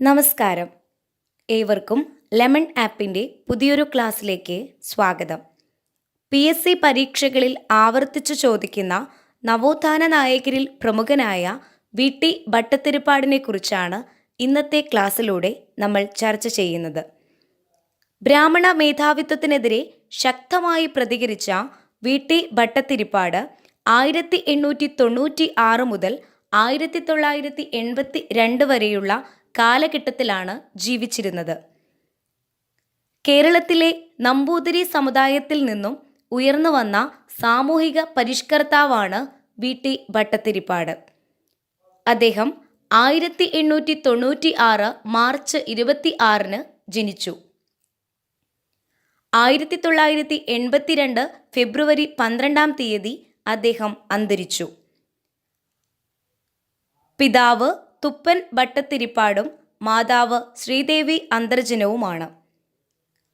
നമസ്കാരം. ഏവർക്കും ലെമൺ ആപ്പിന്റെ പുതിയൊരു ക്ലാസ്സിലേക്ക് സ്വാഗതം. പി എസ് സി പരീക്ഷകളിൽ ആവർത്തിച്ചു ചോദിക്കുന്ന നവോത്ഥാന നായകരിൽ പ്രമുഖനായ വി ടി ഭട്ടത്തിരിപ്പാടിനെ കുറിച്ചാണ് ഇന്നത്തെ ക്ലാസ്സിലൂടെ നമ്മൾ ചർച്ച ചെയ്യുന്നത്. ബ്രാഹ്മണ മേധാവിത്വത്തിനെതിരെ ശക്തമായി പ്രതികരിച്ച വി ടി ഭട്ടത്തിരിപ്പാട് ആയിരത്തി എണ്ണൂറ്റി തൊണ്ണൂറ്റി ആറ് മുതൽ ആയിരത്തി തൊള്ളായിരത്തി എൺപത്തി രണ്ട് വരെയുള്ള കാലഘട്ടത്തിലാണ് ജീവിച്ചിരുന്നത്. കേരളത്തിലെ നമ്പൂതിരി സമുദായത്തിൽ നിന്നും ഉയർന്നു വന്ന സാമൂഹിക പരിഷ്കർത്താവാണ് വി. ടി. ഭട്ടത്തിരിപ്പാട് അദ്ദേഹം ആയിരത്തി എണ്ണൂറ്റി തൊണ്ണൂറ്റി ആറ് മാർച്ച് ഇരുപത്തി ആറിന് ജനിച്ചു. ആയിരത്തി തൊള്ളായിരത്തി എൺപത്തിരണ്ട് ഫെബ്രുവരി പന്ത്രണ്ടാം തീയതി അദ്ദേഹം അന്തരിച്ചു. പിതാവ് തുപ്പൻ ഭട്ടത്തിരിപ്പാടും മാതാവ് ശ്രീദേവി അന്തർജനവുമാണ്.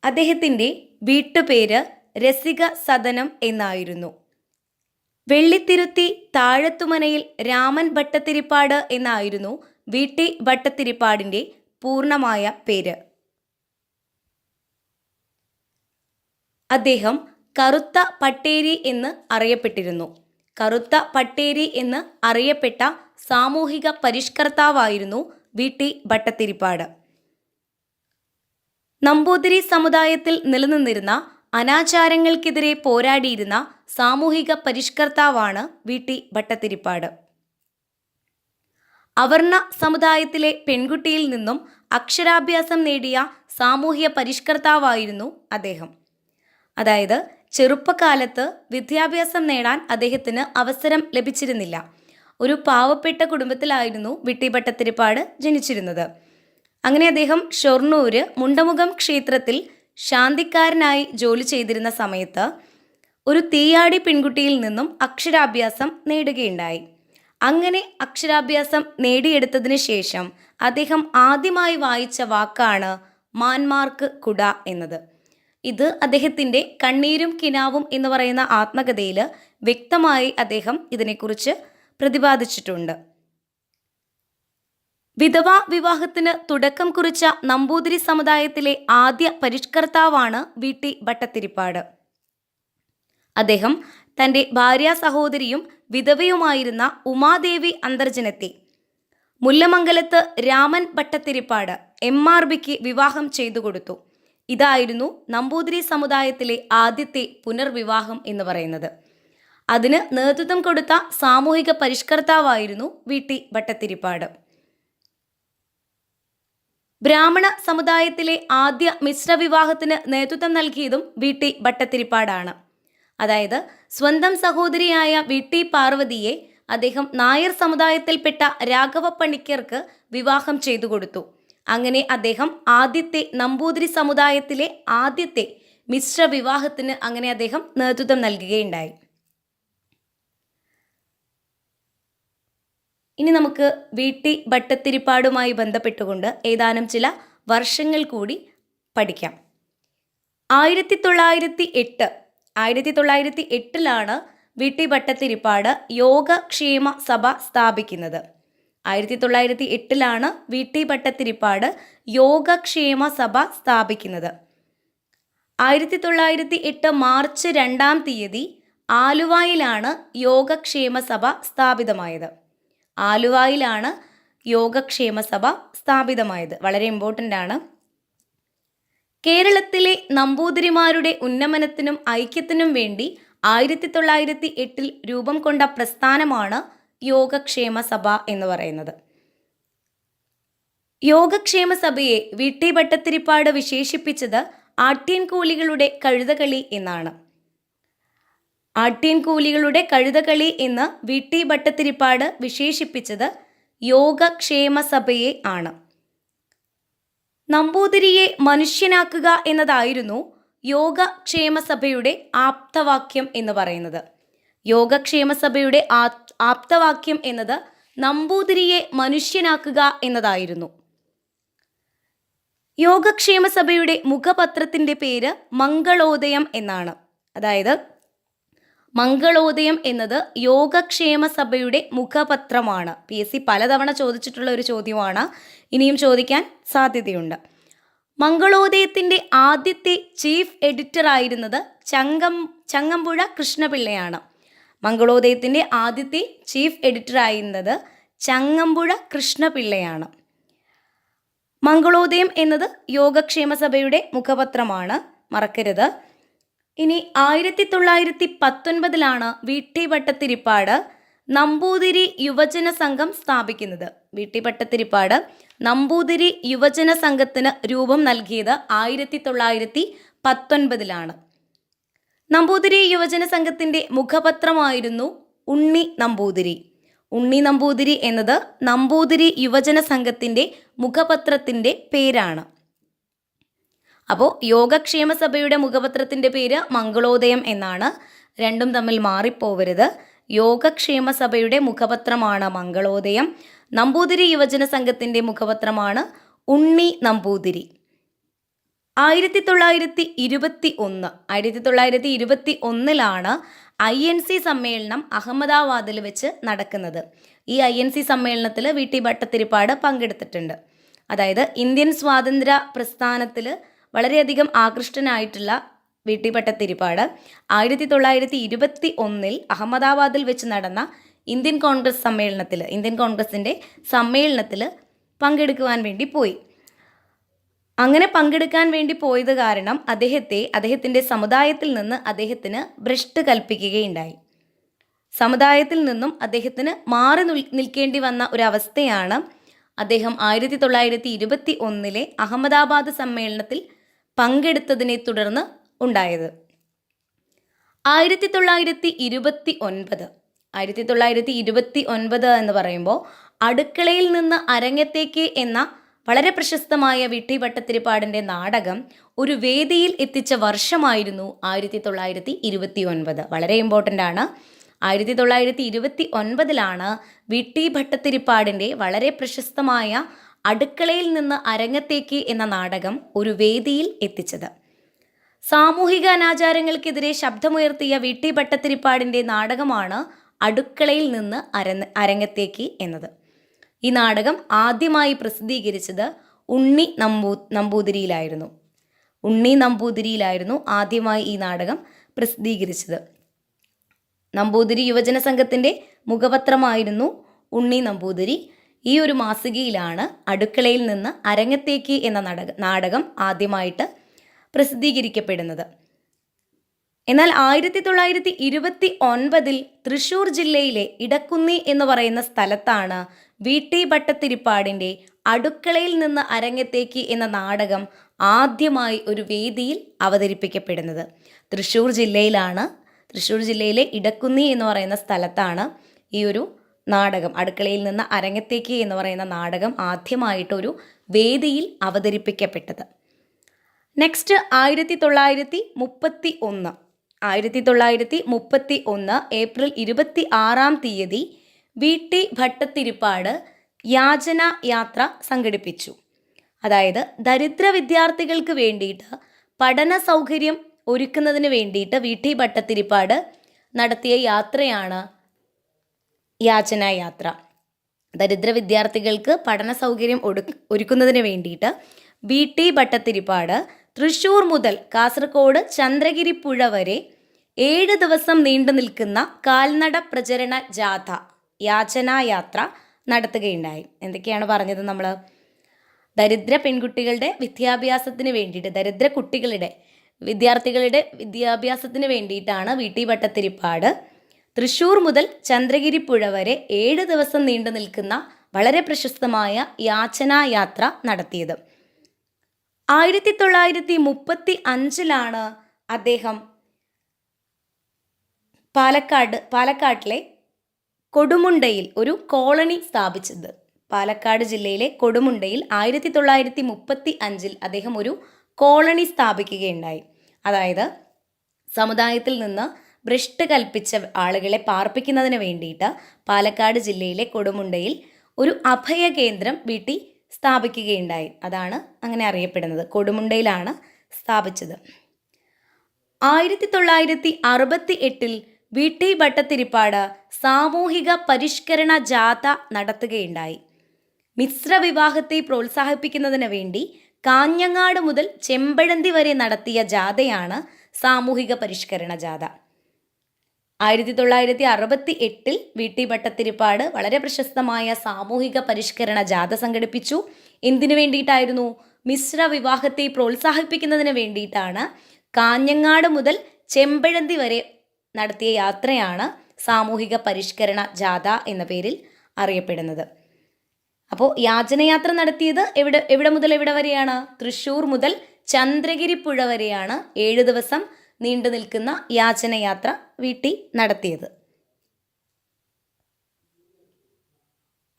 അദ്ദേഹത്തിന്റെ വീട്ടുപേര് രസിക സദനം എന്നായിരുന്നു. വെള്ളിത്തിരുത്തി താഴത്തുമനയിൽ രാമൻ ഭട്ടത്തിരിപ്പാട് എന്നായിരുന്നു വി ടി ഭട്ടത്തിരിപ്പാടിന്റെ പൂർണമായ പേര്. അദ്ദേഹം കറുത്ത പട്ടേരി എന്ന് അറിയപ്പെട്ടിരുന്നു. കറുത്ത പട്ടേരി എന്ന് അറിയപ്പെട്ട സാമൂഹിക പരിഷ്കർത്താവായിരുന്നു വി. ടി. ഭട്ടത്തിരിപ്പാട് നമ്പൂതിരി സമുദായത്തിൽ നിലനിന്നിരുന്ന അനാചാരങ്ങൾക്കെതിരെ പോരാടിയിരുന്ന സാമൂഹിക പരിഷ്കർത്താവാണ് വി. ടി. ഭട്ടത്തിരിപ്പാട് അവർണ സമുദായത്തിലെ പെൺകുട്ടിയിൽ നിന്നും അക്ഷരാഭ്യാസം നേടിയ സാമൂഹ്യ പരിഷ്കർത്താവായിരുന്നു അദ്ദേഹം. അതായത് ചെറുപ്പകാലത്ത് വിദ്യാഭ്യാസം നേടാൻ അദ്ദേഹത്തിന് അവസരം ലഭിച്ചിരുന്നില്ല. ഒരു പാവപ്പെട്ട കുടുംബത്തിലായിരുന്നു വിട്ടി ഭട്ടത്തിരിപ്പാട് ജനിച്ചിരുന്നത്. അങ്ങനെ അദ്ദേഹം ഷൊർണൂര് മുണ്ടമുഖം ക്ഷേത്രത്തിൽ ശാന്തിക്കാരനായി ജോലി ചെയ്തിരുന്ന സമയത്ത് ഒരു തീയാടി പെൺകുട്ടിയിൽ നിന്നും അക്ഷരാഭ്യാസം നേടുകയുണ്ടായി. അങ്ങനെ അക്ഷരാഭ്യാസം നേടിയെടുത്തതിന് ശേഷം അദ്ദേഹം ആദ്യമായി വായിച്ച വാക്കാണ് മാൻമാർക്ക് കുട എന്നത്. ഇത് അദ്ദേഹത്തിന്റെ കണ്ണീരും കിനാവും എന്ന് പറയുന്ന ആത്മകഥയിൽ വ്യക്തമായി അദ്ദേഹം ഇതിനെക്കുറിച്ച് പ്രതിപാദിച്ചിട്ടുണ്ട്. വിധവാ വിവാഹത്തിന് തുടക്കം കുറിച്ച നമ്പൂതിരി സമുദായത്തിലെ ആദ്യ പരിഷ്കർത്താവാണ് വി. ടി. ഭട്ടത്തിരിപ്പാട് അദ്ദേഹം തന്റെ ഭാര്യ സഹോദരിയും വിധവയുമായിരുന്ന ഉമാദേവി അന്തർജനത്തെ മുല്ലമംഗലത്ത് രാമൻ ഭട്ടത്തിരിപ്പാട് എം ആർ ബിക്ക് വിവാഹം ചെയ്തു കൊടുത്തു. ഇതായിരുന്നു നമ്പൂതിരി സമുദായത്തിലെ ആദ്യത്തെ പുനർവിവാഹം എന്ന് പറയുന്നത്. അതിന് നേതൃത്വം കൊടുത്ത സാമൂഹിക പരിഷ്കർത്താവായിരുന്നു വി. ടി. ഭട്ടത്തിരിപ്പാട് ബ്രാഹ്മണ സമുദായത്തിലെ ആദ്യ മിശ്ര വിവാഹത്തിന് നേതൃത്വം നൽകിയതും വി. ടി. ഭട്ടത്തിരിപ്പാടാണ് അതായത് സ്വന്തം സഹോദരിയായ വി. ടി. പാർവതിയെ അദ്ദേഹം നായർ സമുദായത്തിൽപ്പെട്ട രാഘവ പണിക്കർക്ക് വിവാഹം ചെയ്തു കൊടുത്തു. അങ്ങനെ അദ്ദേഹം ആദ്യത്തെ നമ്പൂതിരി സമുദായത്തിലെ ആദ്യത്തെ മിശ്ര വിവാഹത്തിന് അങ്ങനെ അദ്ദേഹം നേതൃത്വം നൽകുകയുണ്ടായി. ഇനി നമുക്ക് വി ടി ഭട്ടത്തിരിപ്പാടുമായി ബന്ധപ്പെട്ടുകൊണ്ട് ഏതാനും ചില വർഷങ്ങൾ കൂടി പഠിക്കാം. ആയിരത്തി തൊള്ളായിരത്തി എട്ട് ആയിരത്തി തൊള്ളായിരത്തി എട്ടിലാണ് വി ടി ഭട്ടത്തിരിപ്പാട് യോഗക്ഷേമ സഭ സ്ഥാപിക്കുന്നത്. ആയിരത്തി തൊള്ളായിരത്തി എട്ടിലാണ് വി ടി ഭട്ടത്തിരിപ്പാട് യോഗക്ഷേമ സഭ സ്ഥാപിക്കുന്നത്. ആയിരത്തി തൊള്ളായിരത്തി എട്ട് മാർച്ച് രണ്ടാം തീയതി ആലുവായിലാണ് യോഗക്ഷേമ സഭ സ്ഥാപിതമായത്. ആലുവായിലാണ് യോഗക്ഷേമ സഭ സ്ഥാപിതമായത്. വളരെ ഇമ്പോർട്ടന്റ് ആണ്. കേരളത്തിലെ നമ്പൂതിരിമാരുടെ ഉന്നമനത്തിനും ഐക്യത്തിനും വേണ്ടി ആയിരത്തി തൊള്ളായിരത്തി എട്ടിൽ രൂപം കൊണ്ട പ്രസ്ഥാനമാണ് യോഗക്ഷേമ സഭ എന്ന് പറയുന്നത്. യോഗക്ഷേമ സഭയെ വി ടി ഭട്ടത്തിരിപ്പാട് വിശേഷിപ്പിച്ചത് ആട്ടിയൻകൂലികളുടെ കഴുതകളി എന്നാണ്. ആട്യൻ കൂലികളുടെ കഴുതകളി എന്ന് വിട്ടി ഭട്ടത്തിരിപ്പാട് വിശേഷിപ്പിച്ചത് യോഗക്ഷേമ സഭയെ ആണ്. നമ്പൂതിരിയെ മനുഷ്യനാക്കുക എന്നതായിരുന്നു യോഗക്ഷേമ സഭയുടെ ആപ്തവാക്യം എന്ന് പറയുന്നത്. യോഗക്ഷേമ സഭയുടെ ആപ്തവാക്യം എന്നത് നമ്പൂതിരിയെ മനുഷ്യനാക്കുക എന്നതായിരുന്നു. യോഗക്ഷേമ സഭയുടെ മുഖപത്രത്തിന്റെ പേര് മംഗളോദയം എന്നാണ്. അതായത് മംഗളോദയം എന്നത് യോഗക്ഷേമ സഭയുടെ മുഖപത്രമാണ്. പി എസ് സി പലതവണ ചോദിച്ചിട്ടുള്ള ഒരു ചോദ്യമാണ്. ഇനിയും ചോദിക്കാൻ സാധ്യതയുണ്ട്. മംഗളോദയത്തിന്റെ ആദ്യത്തെ ചീഫ് എഡിറ്റർ ആയിരുന്നത് ചങ്കം ചങ്ങമ്പുഴ കൃഷ്ണപിള്ളയാണ്. മംഗളോദയത്തിന്റെ ആദ്യത്തെ ചീഫ് എഡിറ്റർ ആയിരുന്നത് ചങ്ങമ്പുഴ കൃഷ്ണപിള്ളയാണ്. മംഗളോദയം എന്നത് യോഗക്ഷേമ സഭയുടെ മുഖപത്രമാണ്. മറക്കരുത്. ഇനി ആയിരത്തി തൊള്ളായിരത്തി പത്തൊൻപതിലാണ് വീട്ടി വട്ടത്തിരിപ്പാട് നമ്പൂതിരി യുവജന സംഘം സ്ഥാപിക്കുന്നത്. വീട്ടി വട്ടത്തിരിപ്പാട് നമ്പൂതിരി യുവജന സംഘത്തിന് രൂപം നൽകിയത് ആയിരത്തി തൊള്ളായിരത്തി പത്തൊൻപതിലാണ് നമ്പൂതിരി യുവജന സംഘത്തിന്റെ മുഖപത്രമായിരുന്നു ഉണ്ണി നമ്പൂതിരി. ഉണ്ണി നമ്പൂതിരി എന്നത് നമ്പൂതിരി യുവജന സംഘത്തിന്റെ മുഖപത്രത്തിന്റെ പേരാണ്. അപ്പോൾ യോഗക്ഷേമ സഭയുടെ മുഖപത്രത്തിന്റെ പേര് മംഗളോദയം എന്നാണ്. രണ്ടും തമ്മിൽ മാറിപ്പോവരുത്. യോഗക്ഷേമ സഭയുടെ മുഖപത്രമാണ് മംഗളോദയം. നമ്പൂതിരി യുവജന സംഘത്തിന്റെ മുഖപത്രമാണ് ഉണ്ണി നമ്പൂതിരി. ആയിരത്തി തൊള്ളായിരത്തി ഇരുപത്തി ഒന്ന് ആയിരത്തി തൊള്ളായിരത്തി ഇരുപത്തി ഒന്നിലാണ് ഐ എൻ സി സമ്മേളനം അഹമ്മദാബാദിൽ വെച്ച് നടക്കുന്നത്. ഈ ഐ എൻ സി സമ്മേളനത്തിൽ വി ടി ഭട്ടത്തിരിപ്പാട് പങ്കെടുത്തിട്ടുണ്ട്. അതായത് ഇന്ത്യൻ സ്വാതന്ത്ര്യ പ്രസ്ഥാനത്തിൽ വളരെയധികം ആകൃഷ്ടനായിട്ടുള്ള വി ടി ആയിരത്തി തൊള്ളായിരത്തി ഇരുപത്തി ഒന്നിൽ അഹമ്മദാബാദിൽ വെച്ച് നടന്ന ഇന്ത്യൻ കോൺഗ്രസ് സമ്മേളനത്തിൽ ഇന്ത്യൻ കോൺഗ്രസിന്റെ സമ്മേളനത്തിൽ പങ്കെടുക്കുവാൻ വേണ്ടി പോയി. അങ്ങനെ പങ്കെടുക്കാൻ വേണ്ടി പോയത് കാരണം അദ്ദേഹത്തെ അദ്ദേഹത്തിന്റെ സമുദായത്തിൽ നിന്ന് അദ്ദേഹത്തിന് ഭ്രഷ്ട് കൽപ്പിക്കുകയുണ്ടായി. സമുദായത്തിൽ നിന്നും അദ്ദേഹത്തിന് മാറി നിൽക്കേണ്ടി വന്ന ഒരവസ്ഥയാണ് അദ്ദേഹം ആയിരത്തി തൊള്ളായിരത്തി ഇരുപത്തി ഒന്നിലെ അഹമ്മദാബാദ് സമ്മേളനത്തിൽ പങ്കെടുത്തതിനെ തുടർന്ന് ഉണ്ടായത്. ആയിരത്തി തൊള്ളായിരത്തി ഇരുപത്തി ഒൻപത് ആയിരത്തി തൊള്ളായിരത്തി ഇരുപത്തി ഒൻപത് എന്ന് പറയുമ്പോൾ അടുക്കളയിൽ നിന്ന് അരങ്ങത്തേക്ക് എന്ന വളരെ പ്രശസ്തമായ വിട്ടി ഭട്ടത്തിരിപ്പാടിന്റെ നാടകം ഒരു വേദിയിൽ എത്തിച്ച വർഷമായിരുന്നു ആയിരത്തി തൊള്ളായിരത്തി ഇരുപത്തി ഒൻപത് വളരെ ഇമ്പോർട്ടന്റ് ആണ്. ആയിരത്തി തൊള്ളായിരത്തി ഇരുപത്തി ഒൻപതിലാണ് വിട്ടി ഭട്ടത്തിരിപ്പാടിന്റെ വളരെ പ്രശസ്തമായ അടുക്കളയിൽ നിന്ന് അരങ്ങത്തേക്ക് എന്ന നാടകം ഒരു വേദിയിൽ എത്തിച്ചത്. സാമൂഹിക അനാചാരങ്ങൾക്കെതിരെ ശബ്ദമുയർത്തിയ വി. ടി. ഭട്ടത്തിരിപ്പാടിന്റെ നാടകമാണ് അടുക്കളയിൽ നിന്ന് അരങ്ങ അരങ്ങത്തേക്ക് എന്നത്. ഈ നാടകം ആദ്യമായി പ്രസിദ്ധീകരിച്ചത് ഉണ്ണി നമ്പൂ നമ്പൂതിരിയിലായിരുന്നു. ഉണ്ണി നമ്പൂതിരിയിലായിരുന്നു ആദ്യമായി ഈ നാടകം പ്രസിദ്ധീകരിച്ചത്. നമ്പൂതിരി യുവജന സംഘത്തിന്റെ മുഖപത്രമായിരുന്നു ഉണ്ണി നമ്പൂതിരി. ഈ ഒരു മാസികയിലാണ് അടുക്കളയിൽ നിന്ന് അരങ്ങത്തേക്ക് എന്ന നാടക ആദ്യമായിട്ട് പ്രസിദ്ധീകരിക്കപ്പെടുന്നത്. എന്നാൽ ആയിരത്തി തൊള്ളായിരത്തി ഇരുപത്തി ഒൻപതിൽ തൃശൂർ ജില്ലയിലെ ഇടക്കുന്നി എന്ന് പറയുന്ന സ്ഥലത്താണ് വി. ടി. ഭട്ടത്തിരിപ്പാടിന്റെ അടുക്കളയിൽ നിന്ന് അരങ്ങത്തേക്ക് എന്ന നാടകം ആദ്യമായി ഒരു വേദിയിൽ അവതരിപ്പിക്കപ്പെടുന്നത്. തൃശ്ശൂർ ജില്ലയിലാണ് തൃശ്ശൂർ ജില്ലയിലെ ഇടക്കുന്നി എന്ന് പറയുന്ന സ്ഥലത്താണ് ഈ ഒരു നാടകം അടുക്കളയിൽ നിന്ന് അരങ്ങത്തേക്ക് എന്ന് പറയുന്ന നാടകം ആദ്യമായിട്ടൊരു വേദിയിൽ അവതരിപ്പിക്കപ്പെട്ടത്. നെക്സ്റ്റ് ആയിരത്തി തൊള്ളായിരത്തി മുപ്പത്തി ഒന്ന് ആയിരത്തി തൊള്ളായിരത്തി മുപ്പത്തി ഒന്ന് ഏപ്രിൽ ഇരുപത്തി ആറാം തീയതി വി ടി ഭട്ടത്തിരിപ്പാട് യാചന യാത്ര സംഘടിപ്പിച്ചു. അതായത് ദരിദ്ര വിദ്യാർത്ഥികൾക്ക് വേണ്ടിയിട്ട് പഠന സൗകര്യം ഒരുക്കുന്നതിന് വേണ്ടിയിട്ട് വി ടി ഭട്ടത്തിരിപ്പാട് നടത്തിയ യാത്രയാണ് യാചന യാത്ര. ദരിദ്ര വിദ്യാർത്ഥികൾക്ക് പഠന സൗകര്യം ഒരുക്കുന്നതിന് വേണ്ടിയിട്ട് ബി ടി ഭട്ടത്തിരിപ്പാട് തൃശൂർ മുതൽ കാസർഗോഡ് ചന്ദ്രഗിരി പുഴ വരെ ഏഴ് ദിവസം നീണ്ടു നിൽക്കുന്ന കാൽനട പ്രചരണ ജാഥ യാചന യാത്ര നടത്തുകയുണ്ടായി. എന്തൊക്കെയാണ് പറഞ്ഞത് നമ്മൾ ദരിദ്ര പെൺകുട്ടികളുടെ വിദ്യാഭ്യാസത്തിന് വേണ്ടിയിട്ട് ദരിദ്ര കുട്ടികളുടെ വിദ്യാർത്ഥികളുടെ വിദ്യാഭ്യാസത്തിന് വേണ്ടിയിട്ടാണ് വി ടി ഭട്ടത്തിരിപ്പാട് തൃശൂർ മുതൽ ചന്ദ്രഗിരി പുഴ വരെ ഏഴ് ദിവസം നീണ്ടു നിൽക്കുന്ന വളരെ പ്രശസ്തമായ യാചനാ യാത്ര നടത്തിയത്. ആയിരത്തി തൊള്ളായിരത്തി മുപ്പത്തി അഞ്ചിലാണ് അദ്ദേഹം പാലക്കാട് പാലക്കാട്ടിലെ കൊടുമുണ്ടയിൽ ഒരു കോളനി സ്ഥാപിച്ചത്. പാലക്കാട് ജില്ലയിലെ കൊടുമുണ്ടയിൽ ആയിരത്തി തൊള്ളായിരത്തി മുപ്പത്തി അഞ്ചിൽ അദ്ദേഹം ഒരു കോളനി സ്ഥാപിക്കുകയുണ്ടായി. അതായത് സമുദായത്തിൽ നിന്ന് ഭ്രഷ്ട് കൽപ്പിച്ച ആളുകളെ പാർപ്പിക്കുന്നതിന് വേണ്ടിയിട്ട് പാലക്കാട് ജില്ലയിലെ കൊടുമുണ്ടയിൽ ഒരു അഭയ കേന്ദ്രം വീട്ടി സ്ഥാപിക്കുകയുണ്ടായി. അതാണ് അങ്ങനെ അറിയപ്പെടുന്നത്. കൊടുമുണ്ടയിലാണ് സ്ഥാപിച്ചത്. ആയിരത്തി തൊള്ളായിരത്തി അറുപത്തി എട്ടിൽ വി ടി ഭട്ടത്തിരിപ്പാട് സാമൂഹിക പരിഷ്കരണ ജാഥ നടത്തുകയുണ്ടായി. മിശ്ര വിവാഹത്തെ പ്രോത്സാഹിപ്പിക്കുന്നതിന് വേണ്ടി കാഞ്ഞങ്ങാട് മുതൽ ചെമ്പഴന്തി വരെ നടത്തിയ ജാഥയാണ് സാമൂഹിക പരിഷ്കരണ ജാഥ. ആയിരത്തി തൊള്ളായിരത്തി അറുപത്തി എട്ടിൽ വി ടി ഭട്ടത്തിരിപ്പാട് വളരെ പ്രശസ്തമായ സാമൂഹിക പരിഷ്കരണ ജാഥ സംഘടിപ്പിച്ചു. എന്തിനു വേണ്ടിയിട്ടായിരുന്നു? മിശ്ര വിവാഹത്തെ പ്രോത്സാഹിപ്പിക്കുന്നതിന് വേണ്ടിയിട്ടാണ്. കാഞ്ഞങ്ങാട് മുതൽ ചെമ്പഴന്തി വരെ നടത്തിയ യാത്രയാണ് സാമൂഹിക പരിഷ്കരണ ജാഥ എന്ന പേരിൽ അറിയപ്പെടുന്നത്. അപ്പോൾ യാചനയാത്ര നടത്തിയത് എവിടെ എവിടെ മുതൽ എവിടെ വരെയാണ്? തൃശ്ശൂർ മുതൽ ചന്ദ്രഗിരി പുഴ വരെയാണ്. ഏഴ് ദിവസം നീണ്ടു നിൽക്കുന്ന യാചനയാത്ര വീട്ടി നടത്തിയത്.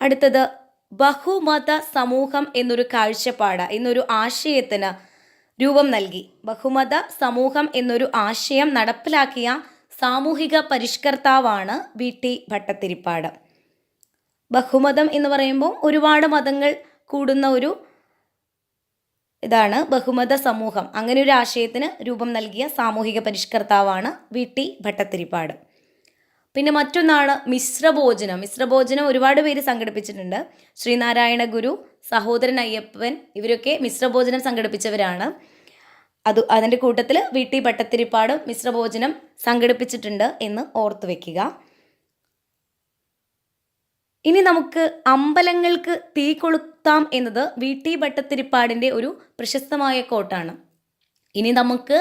അടുത്തത് ബഹുമത സമൂഹം എന്നൊരു കാഴ്ചപ്പാട് എന്നൊരു ആശയത്തിന് രൂപം നൽകി. ബഹുമത സമൂഹം എന്നൊരു ആശയം നടപ്പിലാക്കിയ സാമൂഹിക പരിഷ്കർത്താവാണ് വി. ടി. ഭട്ടത്തിരിപ്പാട് ബഹുമതം എന്ന് പറയുമ്പോൾ ഒരുപാട് മതങ്ങൾ കൂടുന്ന ഒരു ഇതാണ് ബഹുമത സമൂഹം. അങ്ങനെ ഒരു ആശയത്തിന് രൂപം നൽകിയ സാമൂഹിക പരിഷ്കർത്താവാണ് വി. ടി. ഭട്ടത്തിരിപ്പാട് പിന്നെ മറ്റൊന്നാണ് മിശ്രഭോജനം. മിശ്രഭോജനം ഒരുപാട് പേര് സംഘടിപ്പിച്ചിട്ടുണ്ട്. ശ്രീനാരായണ ഗുരു സഹോദരൻ അയ്യപ്പൻ ഇവരൊക്കെ മിശ്രഭോജനം സംഘടിപ്പിച്ചവരാണ്. അത് അതിന്റെ കൂട്ടത്തിൽ വി. ടി. ഭട്ടത്തിരിപ്പാട് മിശ്രഭോജനം സംഘടിപ്പിച്ചിട്ടുണ്ട് എന്ന് ഓർത്തു വെക്കുക ഇനി നമുക്ക് അമ്പലങ്ങൾക്ക് തീ കൊളുത്താം എന്നത് വി ടി ഭട്ടത്തിരിപ്പാടിന്റെ ഒരു പ്രശസ്തമായ കോട്ടാണ്. ഇനി നമുക്ക്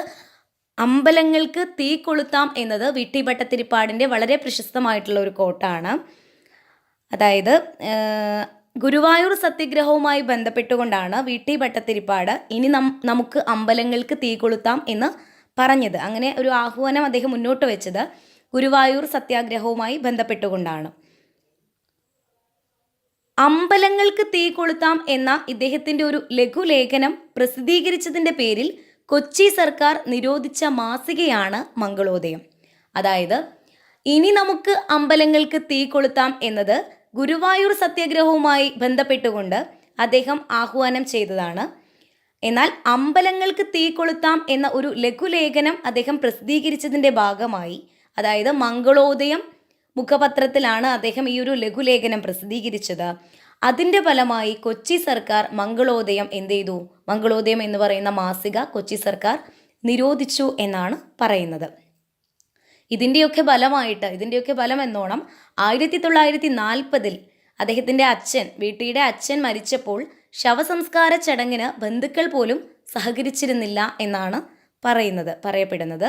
അമ്പലങ്ങൾക്ക് തീ കൊളുത്താം എന്നത് വി ടി ഭട്ടത്തിരിപ്പാടിന്റെ വളരെ പ്രശസ്തമായിട്ടുള്ള ഒരു കോട്ടാണ്. അതായത് ഗുരുവായൂർ സത്യഗ്രഹവുമായി ബന്ധപ്പെട്ടുകൊണ്ടാണ് വി ടി ഭട്ടത്തിരിപ്പാട് ഇനി നം നമുക്ക് അമ്പലങ്ങൾക്ക് തീ കൊളുത്താം എന്ന് പറഞ്ഞത്. അങ്ങനെ ഒരു ആഹ്വാനം അദ്ദേഹം മുന്നോട്ട് വെച്ചത് ഗുരുവായൂർ സത്യാഗ്രഹവുമായി ബന്ധപ്പെട്ടുകൊണ്ടാണ്. അമ്പലങ്ങൾക്ക് തീ കൊളുത്താം എന്ന ഇദ്ദേഹത്തിന്റെ ഒരു ലഘുലേഖനം പ്രസിദ്ധീകരിച്ചതിന്റെ പേരിൽ കൊച്ചി സർക്കാർ നിരോധിച്ച മാസികയാണ് മംഗളോദയം. അതായത് ഇനി നമുക്ക് അമ്പലങ്ങൾക്ക് തീ കൊളുത്താം എന്നത് ഗുരുവായൂർ സത്യാഗ്രഹവുമായി ബന്ധപ്പെട്ടുകൊണ്ട് അദ്ദേഹം ആഹ്വാനം ചെയ്തതാണ്. എന്നാൽ അമ്പലങ്ങൾക്ക് തീ കൊളുത്താം എന്ന ഒരു ലഘുലേഖനം അദ്ദേഹം പ്രസിദ്ധീകരിച്ചതിന്റെ ഭാഗമായി അതായത് മംഗളോദയം മുഖപത്രത്തിലാണ് അദ്ദേഹം ഈ ഒരു ലഘുലേഖനം പ്രസിദ്ധീകരിച്ചത്. അതിന്റെ ഫലമായി കൊച്ചി സർക്കാർ മംഗളോദയം എന്ത് ചെയ്തു? മംഗളോദയം എന്ന് പറയുന്ന മാസിക കൊച്ചി സർക്കാർ നിരോധിച്ചു എന്നാണ് പറയുന്നത്. ഇതിന്റെയൊക്കെ ഫലമായിട്ട് ഇതിന്റെയൊക്കെ ഫലം എന്നോണം ആയിരത്തി തൊള്ളായിരത്തി നാൽപ്പതിൽ അദ്ദേഹത്തിന്റെ അച്ഛൻ വീട്ടിയുടെ അച്ഛൻ മരിച്ചപ്പോൾ ശവസംസ്കാര ചടങ്ങിന് ബന്ധുക്കൾ പോലും സഹകരിച്ചിരുന്നില്ല എന്നാണ് പറയുന്നത് പറയപ്പെടുന്നത്.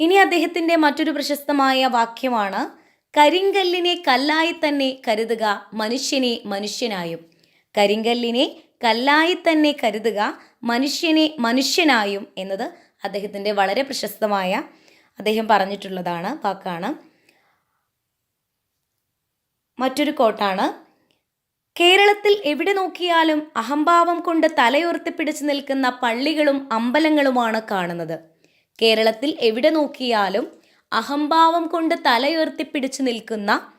ഇനി അദ്ദേഹത്തിന്റെ മറ്റൊരു പ്രശസ്തമായ വാക്യമാണ് കരിങ്കല്ലിനെ കല്ലായി തന്നെ കരുതുക മനുഷ്യനെ മനുഷ്യനായും. കരിങ്കല്ലിനെ കല്ലായി തന്നെ കരുതുക മനുഷ്യനെ മനുഷ്യനായും എന്നത് അദ്ദേഹത്തിന്റെ വളരെ പ്രശസ്തമായ അദ്ദേഹം പറഞ്ഞിട്ടുള്ളതാണ് വാക്കാണ്. മറ്റൊരു കോട്ടാണ് കേരളത്തിൽ എവിടെ നോക്കിയാലും അഹംഭാവം കൊണ്ട് തലയുയർത്തിപ്പിടിച്ചു നിൽക്കുന്ന പള്ളികളും അമ്പലങ്ങളുമാണ് കാണുന്നത്. കേരളത്തിൽ എവിടെ നോക്കിയാലും അഹംഭാവം കൊണ്ട് തലയുയർത്തിപ്പിടിച്ചു നിൽക്കുന്ന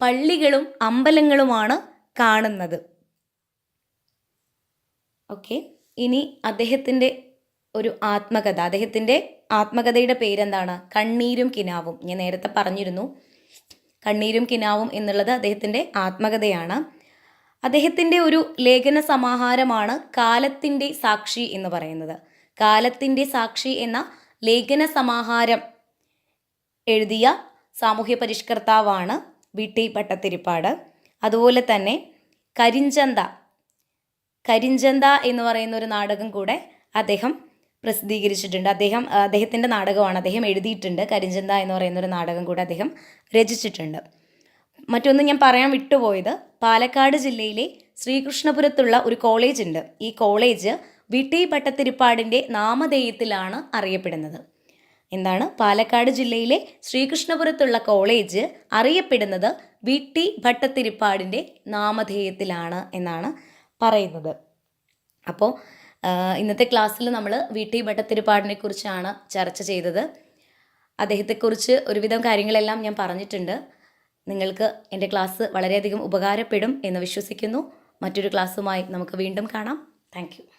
പള്ളികളും അമ്പലങ്ങളുമാണ് കാണുന്നത്. ഓക്കെ. ഇനി അദ്ദേഹത്തിന്റെ ഒരു ആത്മകഥ. അദ്ദേഹത്തിന്റെ ആത്മകഥയുടെ പേരെന്താണ്? കണ്ണീരും കിനാവും. ഞാൻ നേരത്തെ പറഞ്ഞിരുന്നു. കണ്ണീരും കിനാവും എന്നുള്ളത് അദ്ദേഹത്തിന്റെ ആത്മകഥയാണ്. അദ്ദേഹത്തിന്റെ ഒരു ലേഖന സമാഹാരമാണ് കാലത്തിന്റെ സാക്ഷി എന്ന് പറയുന്നത്. കാലത്തിന്റെ സാക്ഷി എന്ന ലേഖന സമാഹാരം എഴുതിയ സാമൂഹ്യ പരിഷ്കർത്താവാണ് വി. ടി. ഭട്ടത്തിരിപ്പാട് അതുപോലെ തന്നെ കരിഞ്ചന്ത കരിഞ്ചന്ത എന്ന് പറയുന്ന ഒരു നാടകം കൂടെ അദ്ദേഹം പ്രസിദ്ധീകരിച്ചിട്ടുണ്ട്. അദ്ദേഹം അദ്ദേഹത്തിന്റെ നാടകമാണ് അദ്ദേഹം എഴുതിയിട്ടുണ്ട്. കരിഞ്ചന്ത എന്ന് പറയുന്ന ഒരു നാടകം കൂടെ അദ്ദേഹം രചിച്ചിട്ടുണ്ട്. മറ്റൊന്ന് ഞാൻ പറയാൻ വിട്ടുപോയത് പാലക്കാട് ജില്ലയിലെ ശ്രീകൃഷ്ണപുരത്തുള്ള ഒരു കോളേജുണ്ട് ഈ കോളേജ് വി ടി ഭട്ടത്തിരിപ്പാടിന്റെ നാമധേയത്തിലാണ് അറിയപ്പെടുന്നത്. എന്താണ്? പാലക്കാട് ജില്ലയിലെ ശ്രീകൃഷ്ണപുരത്തുള്ള കോളേജ് അറിയപ്പെടുന്നത് വി ടി ഭട്ടത്തിരിപ്പാടിന്റെ നാമധേയത്തിലാണ് എന്നാണ് പറയുന്നത്. അപ്പോൾ ഇന്നത്തെ ക്ലാസ്സിൽ നമ്മൾ വി ടി ഭട്ടത്തിരിപ്പാടിനെ കുറിച്ചാണ് ചർച്ച ചെയ്തത്. അദ്ദേഹത്തെക്കുറിച്ച് ഒരുവിധം കാര്യങ്ങളെല്ലാം ഞാൻ പറഞ്ഞിട്ടുണ്ട്. നിങ്ങൾക്ക് എന്റെ ക്ലാസ് വളരെയധികം ഉപകാരപ്പെടും എന്ന് വിശ്വസിക്കുന്നു. മറ്റൊരു ക്ലാസ്സുമായി നമുക്ക് വീണ്ടും കാണാം. താങ്ക്